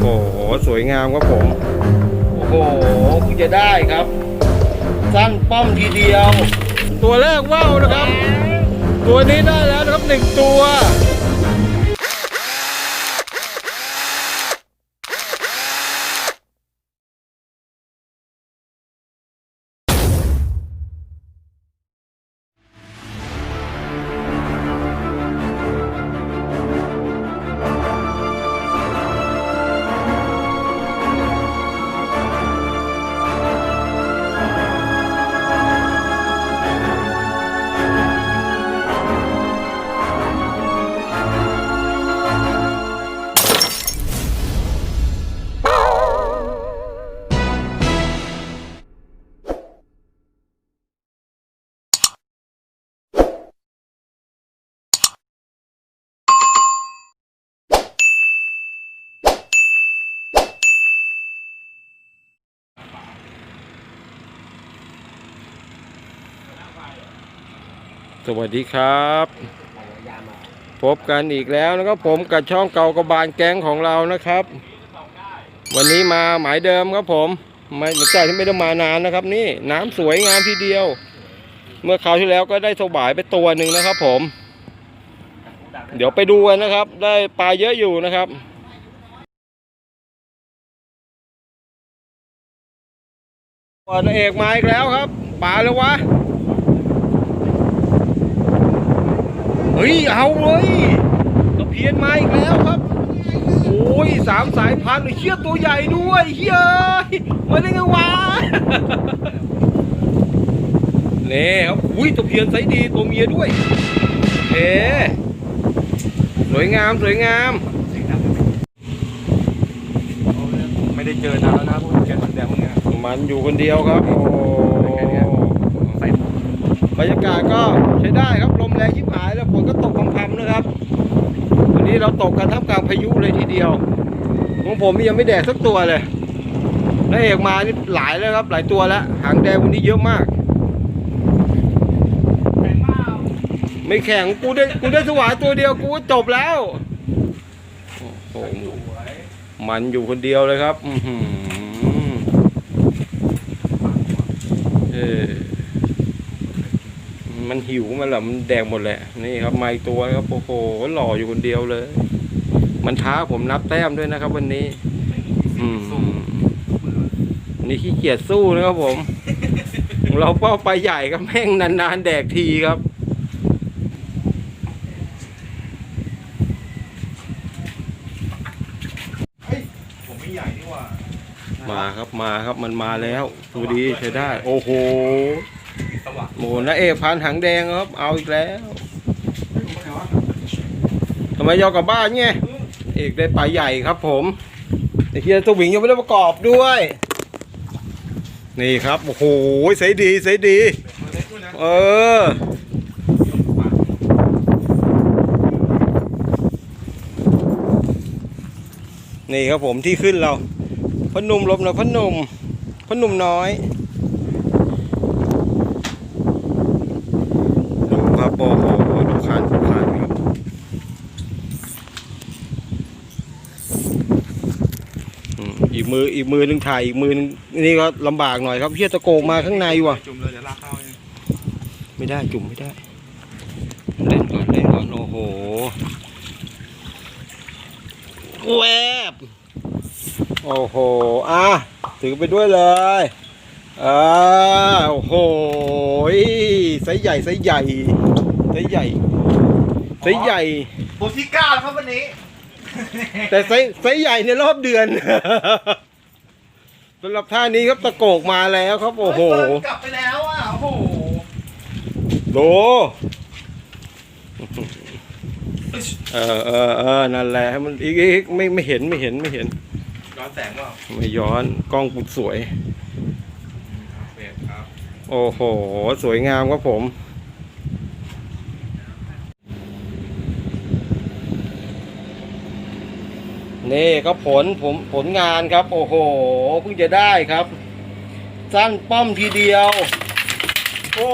โห สวยงามครับผม โอ้โหคุณจะได้ครับ สั้นป้อมทีเดียว ตัวแรกว่าวนะครับ ตัวนี้ได้แล้วนะครับหนึ่งตัว สวัสดีครับ พบกันอีกแล้วนะครับผมกับช่องเก่ากระบาลแก๊งของเรานะครับ วันนี้มาหมายเดิมครับผมไม่หลังจากที่ไม่ได้มานานนะครับ นี่น้ำสวยงามทีเดียว เมื่อคราวที่แล้วก็ได้สวายไปตัวหนึ่งนะครับผม เดี๋ยวไปดูกันนะครับ ได้ปลาเยอะอยู่นะครับปลาเอกมาอีกแล้วครับปลาแล้ววะ เฮ้ย เอาเลยตะเพียนมาอีกแล้วครับ โอ้ยสามสายพันธุ์เชี่ยตัวใหญ่ด้วยเฮ้ยมาได้ไงวะนี่ครับอุ้ยตะเพียนไซส์ดีตัวเมียด้วยเอ๊สวยงามสวยงาม ไม่ได้เจอนานแล้วนะพวกแกมันแดงมึงเนี่ยมันอยู่คนเดียวครับโอ้ใส่ บรรยากาศก็ใช้ได้ครับลมแรงยิบหายแล้วฝนก็ตกพรำๆนะครับ วันนี้เราตกกันท่ามกลางพายุเลยทีเดียวของผมยังไม่แดดสักตัวเลยแล้วเอกมานี่หลายแล้วครับ หลายตัวแล้ว หางแดงวันนี้เยอะมาก ไม่แข่งกูได้กูได้สวายตัวเดียวกูก็จบแล้วโอ้โหมันอยู่คนเดียวเลยครับ อือเออ มันหิวมันเหรอมันแดงหมดแหละนี่ครับไมาอีกตัวครับโอ้โหหล่ออยู่คนเดียวเลย มันท้าผมนับแต้มด้วยนะครับ วันนี้ อืมนี่ขี้เกียจสู้นะครับผม เราเป้าไปใหญ่ครับแม่งนานๆแดกทีครับผมไม่ใหญ่นี่หว่ามาครับมาครับมันมาแล้วดูดีใช้ได้ โอ้โห สว่างโหนะเอกพันหางแดงครับ เอาอีกแล้วทำไมยอกลับบ้านไงเอกได้ปลาใหญ่ครับผมไอ้เฮียตัวหวิงยังไม่ได้ประกอบด้วย นี่ครับโอ้โหใสดีใสดี เออนี่ครับผมที่ขึ้นเราพอหนุ่มลบนะพอหนุ่มพอหนุ่มน้อย ดูครับโอ้โหดูคันดูคันครับ อืมอีกมืออีกมือหนึ่งถ่ายอีกมือหนึงนี่ก็ลำบากหน่อยครับเฮียตะโกงมาข้างในว่ะ จุ่มเลยเดี๋ยวลากเข้าเองไม่ได้จุ่มไม่ได้ เล่นก่อนเล่นก่อนโอ้โหแวบโอ้โหอะถือไปด้วยเลยอ่าโอ้โหไซส์ใหญ่ไซส์ใหญ่ไซส์ใหญ่ไซส์ใหญ่ตัวที่เก้าแล้วครับวันนี้ แต่ไซส์ไซส์ใหญ่ในรอบเดือนสำหรับท่านี้ครับตะโกกมาแล้วครับโอ้โหเปิดกลับไปแล้วอะโอ้โหดูเออเออเออนั่นแหละให้มันอีกอีกไม่ไม่เห็นไม่เห็นไม่เห็น ย้อนแสงเปล่าไม่ย้อนกล้องกูสวยเปลี่ยนครับ โอ้โห สวยงามครับผม นี่ก็ผลผมผลงานครับ โอ้โหเพิ่งจะได้ครับ สั้นป้อมทีเดียว โอ้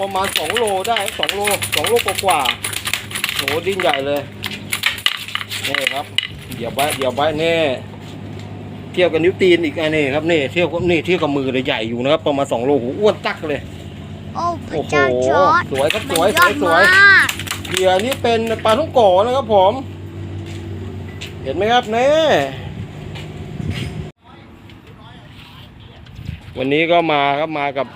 ประมาณสองโลได้สองโลสองโลกว่าๆโหดิ้นใหญ่เลยนี่ครับเดี๋ยวไว้เดี๋ยวไว้แน่เทียบกับนิ้วตีนอีกอันนี้ครับนี่เทียบกับนี่เทียบกับมือเลยใหญ่อยู่นะครับประมาณสองโลโหอ้วนตักเลยโอ้พโอ้ระโหเจ้าจอร์ดสวยครับสมันวยยสอวยดสวยมากเหยื่อนี่เป็นปลาท่องโกนะครับผมเห็นไหมครับนี่วันนี้ก็มาครับมากับ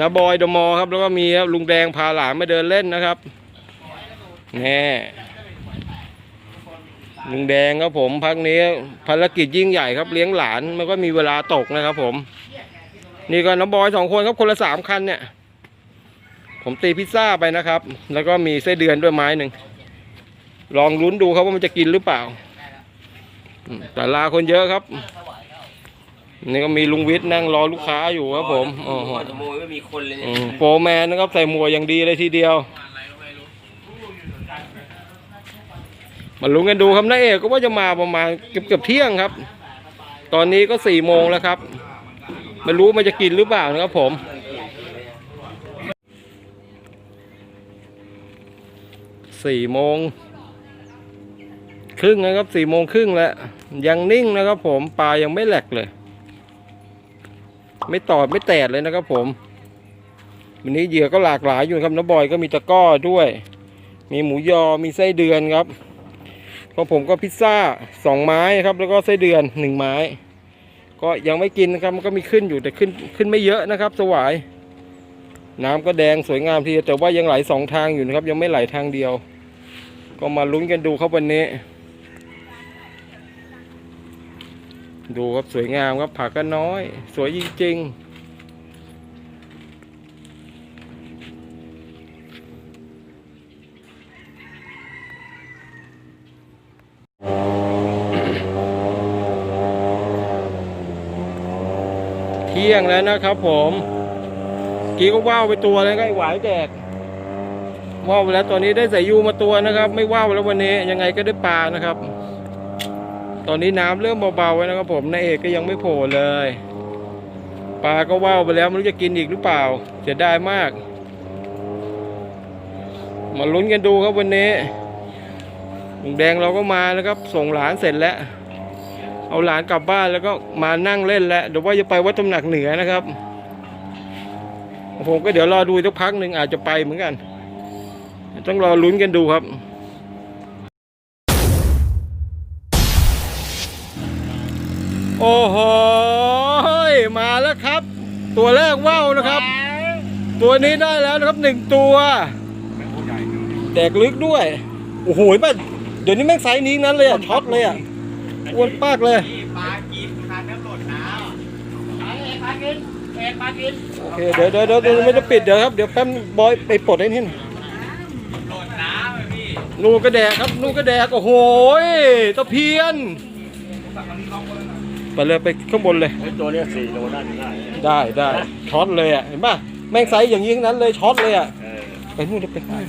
นาบอยดมอครับ แล้วก็มีครับลุงแดงพาหลานมาเดินเล่นนะครับแน่ลุงแดงครับผมพักนี้ภารกิจยิ่งใหญ่ครับเลี้ยงหลานมันก็มีเวลาตกนะครับ ผม นี่ก็น้าบอยสองคนครับคนละสามคันเนี่ย ผมตีพิซซ่าไปนะครับ แล้วก็มีไส้เดือนด้วยไม้หนึ่ง ลองลุ้นดูครับว่ามันจะกินหรือเปล่าอืมแต่ลาคนเยอะครับ นี่ก็มีลุงวิทย์นั่งรอลูกค้าอยู่ครับผมโอ้โหขโมยไม่มีคนเลยเนี่ยอืมโฟร์แมนนะครับใส่หมวกอย่างดีเลยทีเดียว มาลุ้นกันดูครับน้าเอกก็ว่าจะมาประมาณเกือบเกือบเที่ยงครับ ตอนนี้ก็สี่โมงแล้วครับไม่รู้มันจะกินหรือเปล่านะครับผมสี่โมง ครึ่งนะครับสี่โมงครึ่งแล้ว ยังนิ่งนะครับผมปลายังไม่แหลกเลย ไม่ตอดไม่แตดเลยนะครับผม วันนี้เหยื่อก็หลากหลายอยู่ครับน้าบอยก็มีตะก้อด้วย มีหมูยอมีไส้เดือนครับของผมก็พิซซ่าสองไม้ครับ แล้วก็ไส้เดือนหนึ่งไม้ ก็ยังไม่กินนะครับมันก็มีขึ้นอยู่แต่ขึ้นขึ้นไม่เยอะนะครับ สวาย น้ำก็แดงสวยงามทีแต่ว่ายังไหลสองทางอยู่นะครับ ยังไม่ไหลทางเดียว ก็มาลุ้นกันดูครับวันนี้ ดูครับสวยงามครับผักก็น้อย สวยจริงๆเที่ยงแล้วนะครับผมกี้ก็ว่าวไปตัวแล้วก็ไอหวายแดกว่าวไปแล้วตอนนี้ได้ใส่ยูมาตัวนะครับ ไม่ว่าวแล้ววันนี้ยังไงก็ได้ปลานะครับ ตอนนี้น้ำเริ่มเบาๆไว้นะครับผมนายเอกก็ยังไม่โผล่เลยปลาก็ว่าวไปแล้วไม่รู้จะกินอีกหรือเปล่า เสียดายมาก มาลุ้นกันดูครับวันนี้ลุงแดงเราก็มาแล้วครับส่งหลานเสร็จแล้ว เอาหลานกลับบ้านแล้วก็มานั่งเล่นแล้วเดี๋ยวว่าจะไปวัดตำหนักเหนือนะครับผมก็เดี๋ยวรอดูสักพักหนึ่งอาจจะไปเหมือนกัน ต้องรอลุ้นกันดูครับ โอ้โหมาแล้วครับ ตัวแรกว่าวนะครับ ตัวนี้ได้แล้วนะครับหนึ่งตัวแตกลึกด้วย โอ้โหป่ะเดี๋ยวนี้แม่งไซส์นี้นั้นเลยอะช็อตเลยอะอ้วนปากเลยปลากินทานน้ำหล่นน้ำปลากินปลากินโอเคเดี๋ยวเดี๋ยวเดี๋ยวไม่ต้องปิดเดี๋ยวครับเดี๋ยวแป๊บบอยไปปลดไอ้นี่หน่อยหล่นน้ำเลยพี่นูนกระแดกครับนูนกระแดกโอ้โหตะเพียน ไปเลยไปข้างบนเลยตัวเนี้ยสี่โลได้ได้ได้ได้ช็อตเลยอะเห็นป่ะแม่งไซส์อย่างนี้ทั้งนั้นเลยช็อตเลยอะเออไปนู่นไปนู่น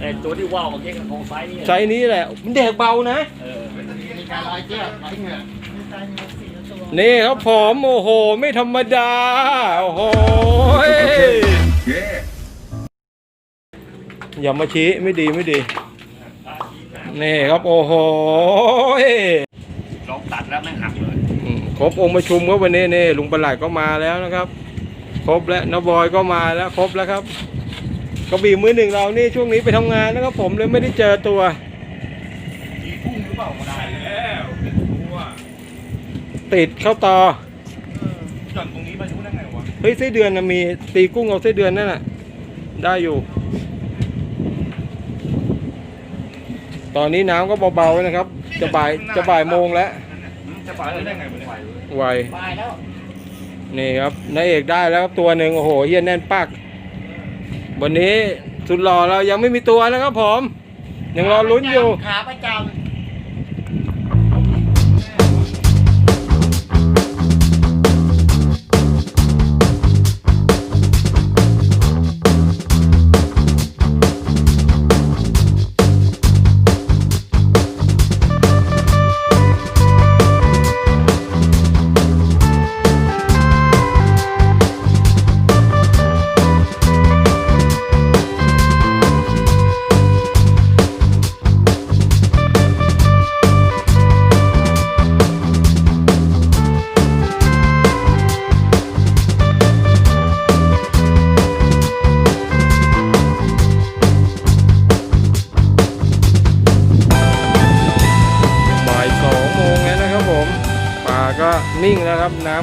ไอ้ตัวที่ว่าวเมื่อกี้กับของไซส์นี่ไซส์นี้แหละมันแดกเบานะ เออนี่ครับผมโอ้โห ไม่ธรรมดา โอ้โหอย่ามาชี้ไม่ดีไม่ดี นี่ครับ โอ้โหลองตัดแล้วแม่งหักเลยอืม ครบองค์ประชุมครับวันนี้นี่ลุงประหลัดก็มาแล้วนะครับ ครบแล้วน้าบอยก็มาแล้วครบแล้วครับกระบี่มือหนึ่งเรานี่ช่วงนี้ไปทำงานนะครับผมเลยไม่ได้เจอตัวพุ่งหรือเปล่าได้แล้วตัวติดเข้าต่อจอดตรงนี้มาชูได้ไงวะเฮ้ยไส้เดือนนะมีตีกุ้งเอาไส้เดือนนั่นน่ะได้อยู่ ตอนนี้น้ำก็เบาๆนะครับ จะบ่ายจะบ่ายโมงแล้ว จะปล่อยได้ไงมันไหวไวตายแล้วนี่ครับนายเอกได้แล้วครับตัวหนึ่งโอ้โหเฮียแน่นปักวันนี้สุดหล่อเรายังไม่มีตัวนะครับผม ยังรอลุ้นอยู่ขาประจนิ่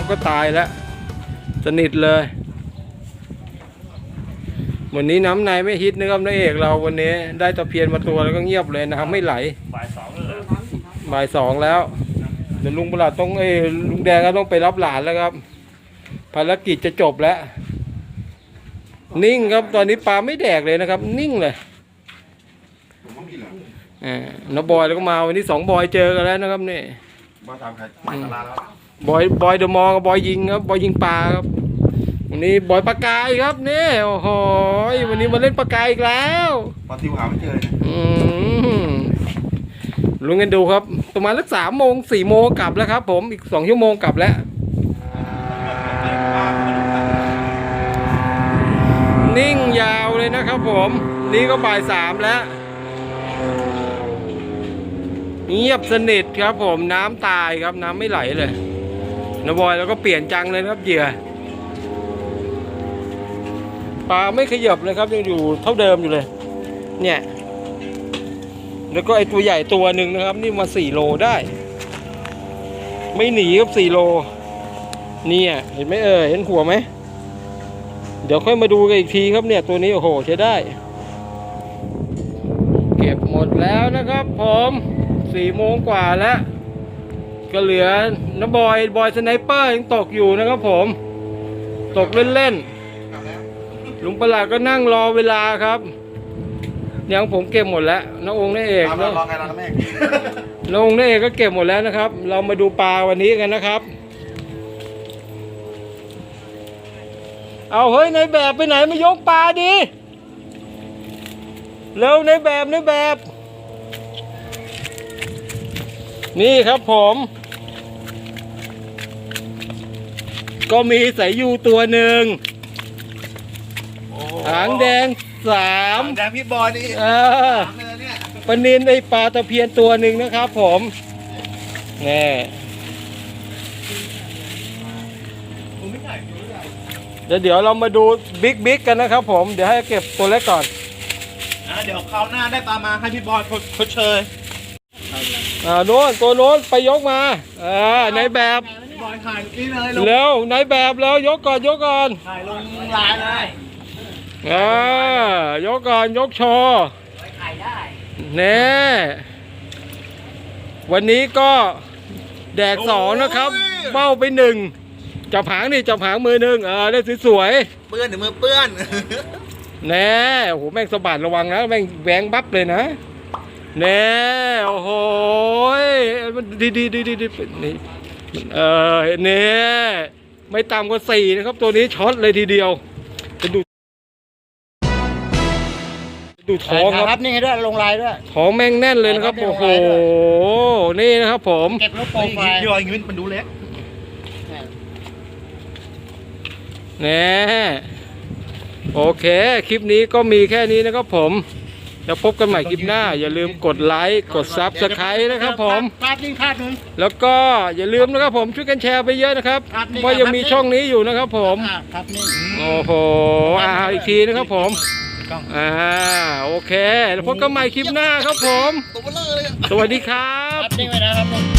ก็ตายแล้ว สนิทเลย วันนี้น้ำในไม่ฮิตนะครับนายเอกเราวันนี้ ได้ตะเพียนมาตัวแล้วก็เงียบเลยน้ำไม่ไหลบ่ายสองเลยบ่ายสองแล้วเดี๋ยวลุงประหลัดต้องเอยลุงแดงก็ต้องไปรับหลานแล้วครับ ภารกิจจะจบแล้ว นิ่งครับตอนนี้ปลาไม่แดกเลยนะครับ นิ่งเลยอ่าน้าบอยแล้วก็มาวันนี้สองบอยเจอกันแล้วนะครับนี่มาทำใครมาตลาดแล้ว บอยบอยเดอะมอลกับบอยยิงครับบอยยิงปลาครับวันนี้บอยปากกายครับนี่โอ้โหวันนี้มาเล่นปากกายอีกแล้วปลาทิวหาไม่เจอเลยอืมลุงกันดูครับ ประมาณสักสามโมงสี่โมงกลับแล้วครับ ผมอีกสองชั่วโมงกลับแล้วนิ่งยาวเลยนะครับผม นี่ก็บ่ายสามแล้ว เงียบสนิทครับผมน้ำตายครับน้ำไม่ไหลเลย นบอยแล้วก็เปลี่ยนจังเลยครับเหยื่อปลาไม่ขยับเลยครับยังอยู่เท่าเดิมอยู่เลย เนี่ย แล้วก็ไอตัวใหญ่ตัวหนึ่งนะครับ นี่มาสี่โลได้ ไม่หนีครับสี่โลเนี่ย เห็นไหมเออเห็นหัวไหม เดี๋ยวค่อยมาดูกันอีกทีครับเนี่ย ตัวนี้โอ้โหใช้ได้ เก็บหมดแล้วนะครับผมสี่โมงกว่าแล้ว ก็เหลือน้าบอยบอยสไนเปอร์ยังตกอยู่นะครับผม ตกเล่นๆลุงประหลาดก็นั่งรอเวลาครับยังผมเก็บหมดแล้วน้าองค์น้าเอกทำน้าแล้วรอใครรอแม่น้าองค์น้าเอกก็เก็บหมดแล้วนะครับ เรามาดูปลาวันนี้กันนะครับ เอาเฮ้ยในายแบบไปไหนมายกปลาดิเร็วในายแบบในายแบบนี่ครับผม ก็มีสายยูตัวหนึ่งหางแดงสามแดงพี่บอยนี่เออเนื้อเนี่ยปลานินไอปลาตะเพียนตัวหนึ่งนะครับผมแน่เดี๋ยวเดี๋ยวเรามาดูบิ๊กบิ๊กกันนะครับผม เดี๋ยวให้เก็บตัวเล็กก่อนอะเดี๋ยวคราวหน้าได้ปลามาให้พี่บอยชดเชย อ่าโน้นตัวโน้นไปยกมาอ่าในแบบพี่ บอยถ่ายนี่เลยลงเร็วในแบบแล้วยกก่อนยกก่อนถ่ายลงไลน์เลยอ่ายกก่อนยกโชว์แน่วันนี้ก็แดกสองนะครับ เบ้าไปหนึ่งจับหางนี่จับหางมือหนึ่งเออได้สวยเปื้อนหรือมือเปื้อนๆแน่โอ้โหแม่งสะบัดระวังนะแม่งแหวงบับเลยนะแน่โอ้โหมันดีดีดีดีดีนี่ เออเนี่ยไม่ต่ำกว่าสี่นะครับ ตัวนี้ช็อตเลยทีเดียวจะดู ดูท้องครับครับนี่ให้ด้วยลงลายด้วย ท้องแม่งแน่นเลยนะครับครับโอ้โห นี่นะครับผม เก็บรูปโปรไฟล์พี่บอยอย่างนี้มันดูเล็กแน่โอเค คลิปนี้ก็มีแค่นี้นะครับผม แล้วพบกันใหม่คลิปหน้า อย่าลืมกดไลค์กดซับสไครต์นะครับผมคาดนิ่งคาดหนึ่ง แล้วก็อย่าลืมนะครับผมช่วยกันแชร์ไปเยอะนะครับครับนี่ว่ายังครับมีนี่ช่องนี้อยู่นะครับผม อ่าครับนิ่งโอ้โหอ่าอีกทีนะครับผมอ่าโอเค แล้วพบกันใหม่คลิปหน้าครับผม ตัวเบลอเลยสวัสดีครัคบรับนิ่งไว้นะครับ